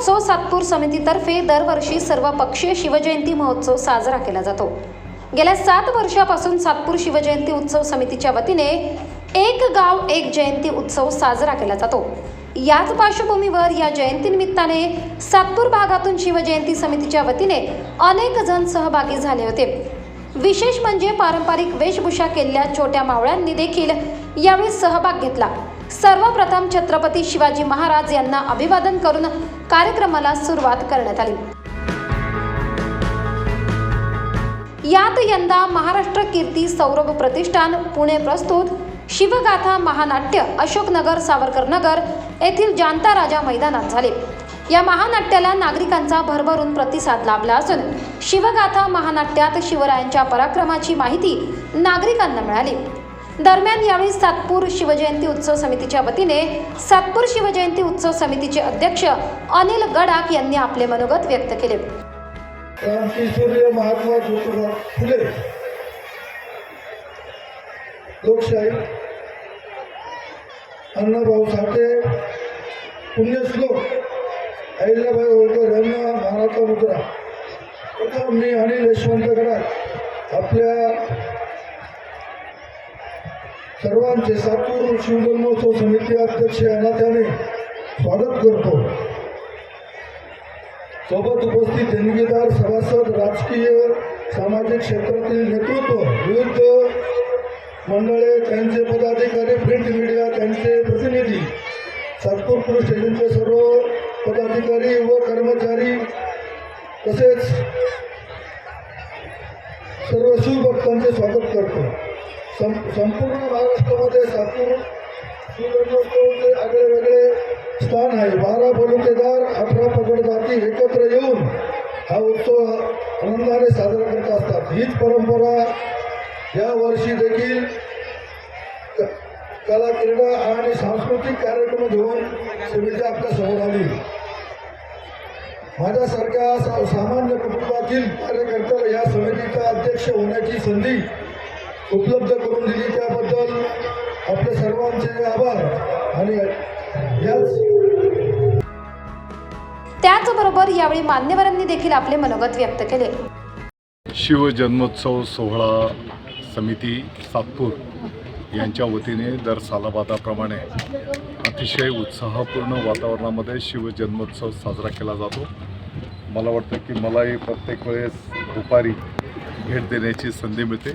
महोत्सव सातपूर समितीतर्फे दरवर्षी सर्वपक्षीय शिवजयंती महोत्सव साजरा केला जातो. गेल्या सात वर्षापासून सातपूर शिवजयंती उत्सव समितीच्या वतीने एक गाव एक जयंती उत्सव साजरा केला जातो. याच पार्श्वभूमीवर या जयंतीनिमित्ताने सातपूर भागातून शिवजयंती समितीच्या वतीने अनेक जण सहभागी झाले होते. विशेष म्हणजे पारंपरिक वेशभूषा केलेल्या छोट्या मावळ्यांनी देखील यावेळी सहभाग घेतला. सर्वप्रथम छत्रपती शिवाजी महाराज यांना अभिवादन करून कार्यक्रमाला सुरुवात करण्यात आली. यात यंदा महाराष्ट्र कीर्ती सौरभ प्रतिष्ठान पुणे प्रस्तुत शिवगाथा महानाट्य अशोकनगर सावरकर नगर येथील जांता राजा मैदानात झाले. या महानाट्याला नागरिकांचा भरभरून प्रतिसाद लाभला असून शिवगाथा महानाट्यात शिवरायांच्या पराक्रमाची माहिती नागरिकांना मिळाली. दरम्यान यावेळी सातपूर शिवजयंती उत्सव समितीच्या वतीने सातपूर शिवजयंती उत्सव समितीचे अध्यक्ष अनिल गडाख यांनी आपले मनोगत व्यक्त केले. महात्मा ज्योतिबा फुले लोकशाही अण्णाभाऊ साठे पुण्यश्लोक अहिल्याबाई होळकर यांना मानाचा मुद्रा प्रथम मी अनिल यशवंत गडाख आपल्या सर्वांचे सातूर शिवजन्मोत्सव समिती अध्यक्ष अनाथाने स्वागत करतो. सोबत उपस्थित देणगीदार सभासद राजकीय सामाजिक क्षेत्रातील नेतृत्व विविध मंडळे त्यांचे पदाधिकारी प्रिंट मीडिया त्यांचे प्रतिनिधी सातपूर पोलीस स्टेशनचे सर्व पदाधिकारी व कर्मचारी तसेच सर्व शिवभक्तांचे स्वागत करतो. सं संपूर्ण महाराष्ट्रामध्ये सातपूर शिवजन्मोत्सवाचे आगळे वेगळे स्थान आहे. बारा बलुतेदार अठरा पगड जाती एकत्र येऊन हा उत्सव आनंदाने साजरा करत असतात. हीच परंपरा या वर्षी देखील क- कला क्रीडा आणि सांस्कृतिक कार्यक्रम घेऊन समिती आपल्यासमोर आली. माझ्यासारख्या सा- सामान्य कुटुंबातील कार्यकर्त्याला या समितीचा अध्यक्ष होण्याची संधी उपलब्ध करून दिली त्याबद्दल आपल्या सर्वांचे आभार आणि याच त्याचबरोबर यावेळी मान्यवरांनी देखील आपले मनोगत व्यक्त केले. शिवजन्मोत्सव सोहळा समिती सातपूर यांच्या वतीने दर सालाबादाप्रमाणे अतिशय उत्साहपूर्ण वातावरणामध्ये शिवजन्मोत्सव साजरा केला जातो. मला वाटतं की मलाही प्रत्येक वेळेस दुपारी भेट देण्याची संधी मिळते.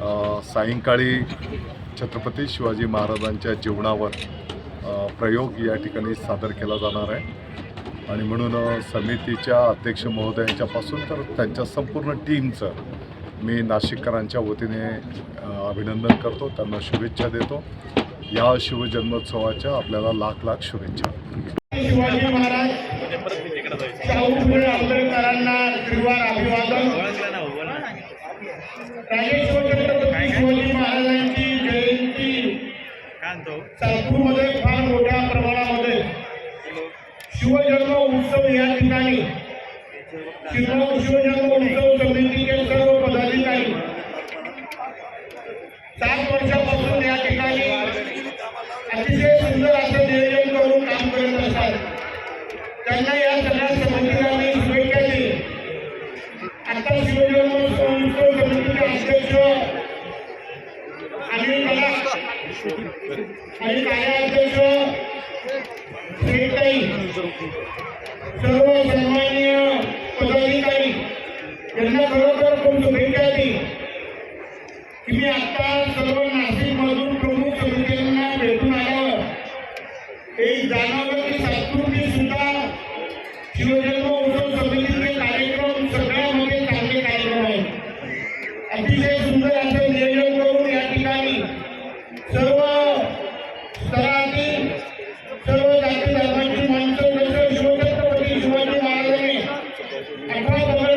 सायंकाळी छत्रपती शिवाजी महाराजांच्या जीवनावर प्रयोग या ठिकाणी सादर केला जाणार आहे. आणि म्हणून समितीच्या अध्यक्ष महोदयांच्यापासून तर त्यांच्या संपूर्ण टीमचं मी नाशिककरांच्या वतीने अभिनंदन करतो. त्यांना शुभेच्छा देतो. या शिवजन्मोत्सवाच्या आपल्याला लाख लाख शुभेच्छा शिवाजी महाराज शाहू फुले आंबेडकरांना त्रिवार अभिवादन राजे शिवछत्रपती शिवाजी महाराजांची जयंती सातपूरमध्ये फार मोठ्या प्रमाणामध्ये शिवजन्म उत्सव या ठिकाणी. शिव शिवजन्म उत्सव श्रीताई सर्व सन्माननीय पदाधिकारी यांना खरोखर खूप शुभेच्छा दिली की मी आता सर्व नाशिकमधून प्रमुख समित्यांना भेटून आल्यावर एक जाणवलं की संस्कृती सुद्धा शिवजन्म అడ్వైజ్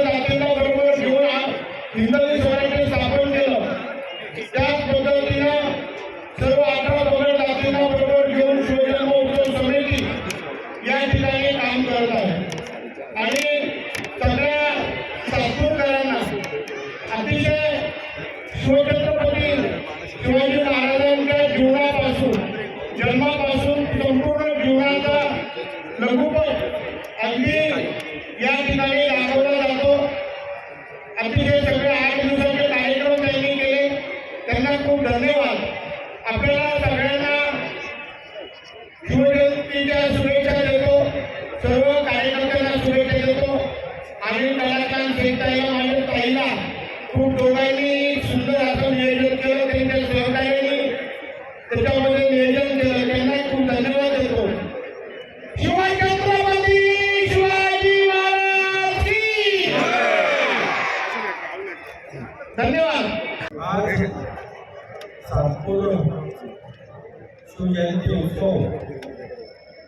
शिवजयंती उत्सव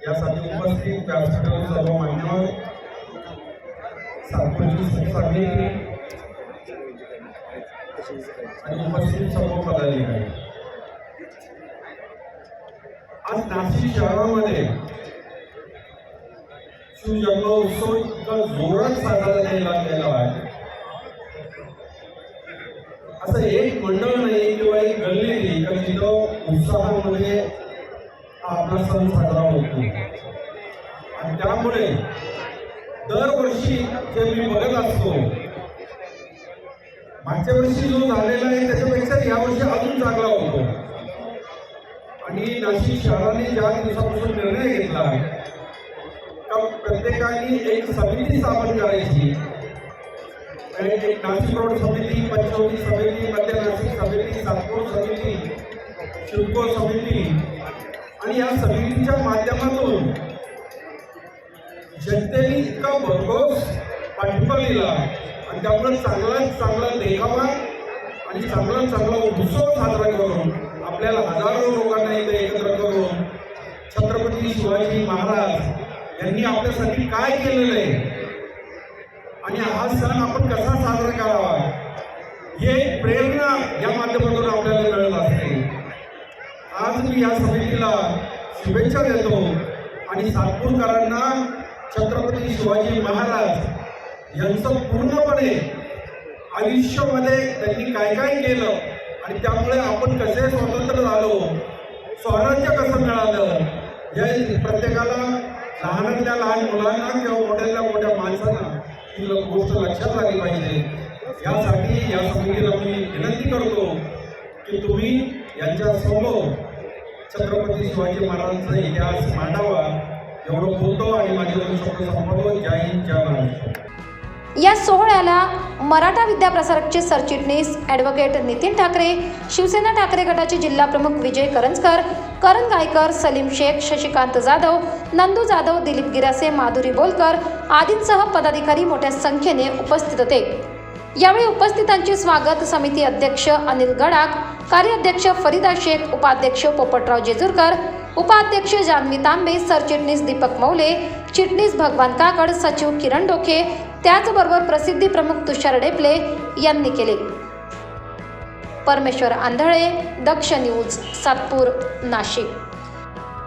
यासाठी उपस्थित व्यासपीठावर सर्व मान्यवर सातपूरची समिती आणि उपस्थित सर्व पदाधिकारी. आज नाशिक शहरामध्ये शिवजन्मोत्सव इतका जोरात साजरा केला गेला आहे. असं एक मंडळ नाही किंवा एक गल्ली नाही का जिथं उत्साहामध्ये आपला सण साजरा होतो. आणि त्यामुळे दरवर्षी जे मी बघत असतो मागच्या वर्षी जो झालेला आहे त्याच्यापेक्षा यावर्षी अजून चांगला होतो. आणि नाशिक शहराने ज्या दिवसापासून निर्णय घेतला का प्रत्येकाने एक समिती स्थापन करायची. नाशिक रोड समिती पंचवटी समिती मध्य नाशिक समिती सातपूर समिती शिवको समिती आणि या समितीच्या माध्यमातून जनतेने इतका भरघोस पाठिंबा दिला. आणि त्यामुळे चांगलाच चांगला देखावा आणि चांगला चांगला उत्सव साजरा करून आपल्याला हजारो लोकांना इथे एकत्र करून छत्रपती शिवाजी महाराज यांनी आपल्यासाठी काय केलेलं आहे? आणि हा सण आपण कसा साजरा करावा? हे एक प्रेरणा या माध्यमातून आपल्याला मिळत असते आज मी या समितीला शुभेच्छा देतो आणि सातपूरकरांना छत्रपती शिवाजी महाराज यांचं पूर्णपणे आयुष्यामध्ये त्यांनी काय काय केलं आणि त्यामुळे आपण कसे स्वतंत्र झालो स्वराज्य कसं मिळालं हे प्रत्येकाला लहानातल्या लहान मुलांना किंवा मोठ्यातल्या मोठ्या माणसांना ही गोष्ट लक्षात आली पाहिजे. यासाठी या समितीला मी विनंती करतो की तुम्ही यांच्या समोर छत्रपती शिवाजी महाराजांचा इतिहास मांडावा. एवढं बोलतो आणि माझे दोन शब्द संपवतो. जय हिंद जय महाराष्ट्र. या सोहळ्याला मराठा विद्याप्रसारकचे सरचिटणीस ॲडव्होकेट नितीन ठाकरे शिवसेना ठाकरे गटाचे जिल्हा प्रमुख विजय करंजकर करण गायकर सलीम शेख शशिकांत जाधव नंदू जाधव दिलीप गिरासे माधुरी बोलकर आदींसह पदाधिकारी मोठ्या संख्येने उपस्थित होते. यावेळी उपस्थितांचे स्वागत समिती अध्यक्ष अनिल गडाख कार्याध्यक्ष फरीदा शेख उपाध्यक्ष पोपटराव जेजूरकर उपाध्यक्ष जान्हवी तांबे सरचिटणीस दीपक मौले चिटणीस भगवान काकड सचिव किरण डोके त्याचबरोबर प्रसिद्धी प्रमुख तुषार डेपले यांनी केले. परमेश्वर आंधळे दक्ष न्यूज सातपूर नाशिक.